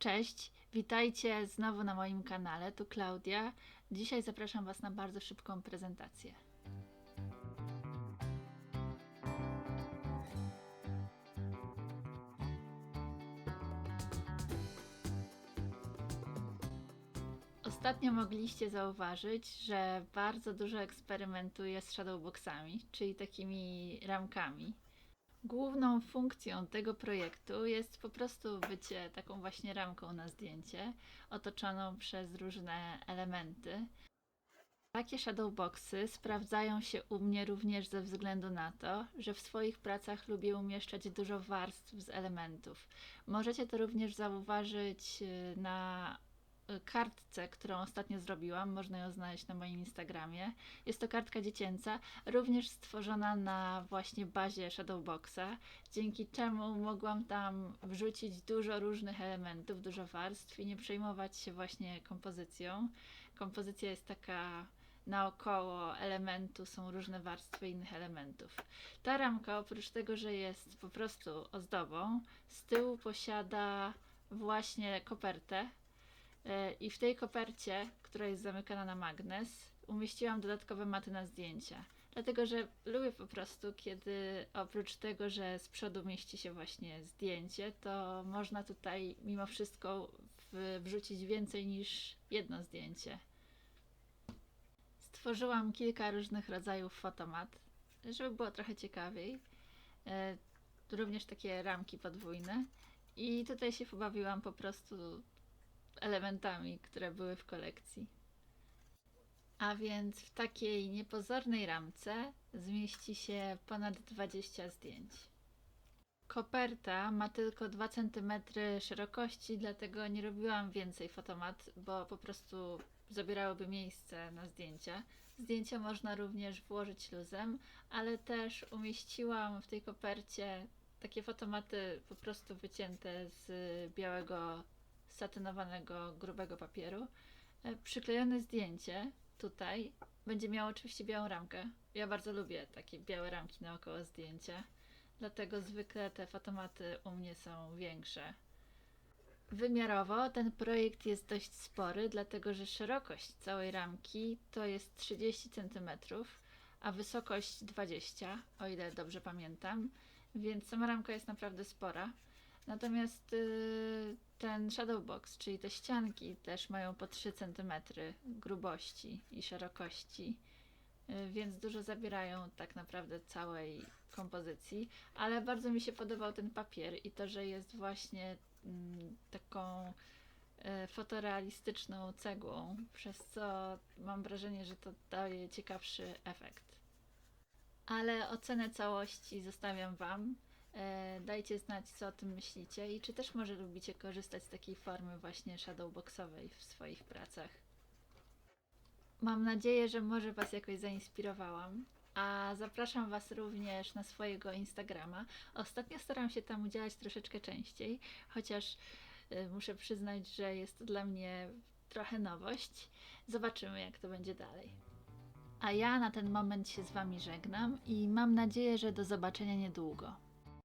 Cześć, witajcie znowu na moim kanale. Tu Klaudia. Dzisiaj zapraszam Was na bardzo szybką prezentację. Ostatnio mogliście zauważyć, że bardzo dużo eksperymentuję z shadowboxami, czyli takimi ramkami. Główną funkcją tego projektu jest po prostu bycie taką właśnie ramką na zdjęcie, otoczoną przez różne elementy. Takie shadowboxy sprawdzają się u mnie również ze względu na to, że w swoich pracach lubię umieszczać dużo warstw z elementów. Możecie to również zauważyć y, na kartce, którą ostatnio zrobiłam. Można ją znaleźć na moim Instagramie. Jest to kartka dziecięca, również stworzona na właśnie bazie Shadowboxa, dzięki czemu mogłam tam wrzucić dużo różnych elementów, dużo warstw i nie przejmować się właśnie kompozycją. Kompozycja jest taka naokoło elementu są różne warstwy innych elementów. Ta ramka, oprócz tego, że jest po prostu ozdobą, z tyłu posiada właśnie kopertę, I w tej kopercie, która jest zamykana na magnes, umieściłam dodatkowe maty na zdjęcia. Dlatego, że lubię po prostu, kiedy oprócz tego, że z przodu mieści się właśnie zdjęcie, to można tutaj mimo wszystko wrzucić więcej niż jedno zdjęcie. Stworzyłam kilka różnych rodzajów fotomat, żeby było trochę ciekawiej. E, również takie ramki podwójne. I tutaj się pobawiłam po prostu elementami, które były w kolekcji. A więc w takiej niepozornej ramce zmieści się ponad 20 zdjęć. Koperta ma tylko 2 cm szerokości, dlatego nie robiłam więcej fotomat, bo po prostu zabierałyby miejsce na zdjęcia. Zdjęcia można również włożyć luzem, ale też umieściłam w tej kopercie takie fotomaty po prostu wycięte z białego satynowanego, grubego papieru. E, Przyklejone zdjęcie tutaj będzie miało oczywiście białą ramkę. Ja bardzo lubię takie białe ramki naokoło zdjęcia, dlatego zwykle te fotomaty u mnie są większe. Wymiarowo ten projekt jest dość spory, dlatego że szerokość całej ramki to jest 30 cm, a wysokość 20, o ile dobrze pamiętam, więc sama ramka jest naprawdę spora. Natomiast yy, ten shadowbox, czyli te ścianki też mają po 3 cm grubości i szerokości, yy, więc dużo zabierają tak naprawdę całej kompozycji, ale bardzo mi się podobał ten papier i to, że jest właśnie mm, taką yy, fotorealistyczną cegłą, przez co mam wrażenie, że to daje ciekawszy efekt. Ale ocenę całości zostawiam Wam. E, Dajcie znać, co o tym myślicie i czy też może lubicie korzystać z takiej formy właśnie shadowboxowej w swoich pracach. Mam nadzieję, że może Was jakoś zainspirowałam. A zapraszam Was również na swojego Instagrama. Ostatnio staram się tam udzielać troszeczkę częściej, chociaż y, muszę przyznać, że jest to dla mnie trochę nowość. Zobaczymy, jak to będzie dalej. A ja na ten moment się z Wami żegnam i mam nadzieję, że do zobaczenia niedługo.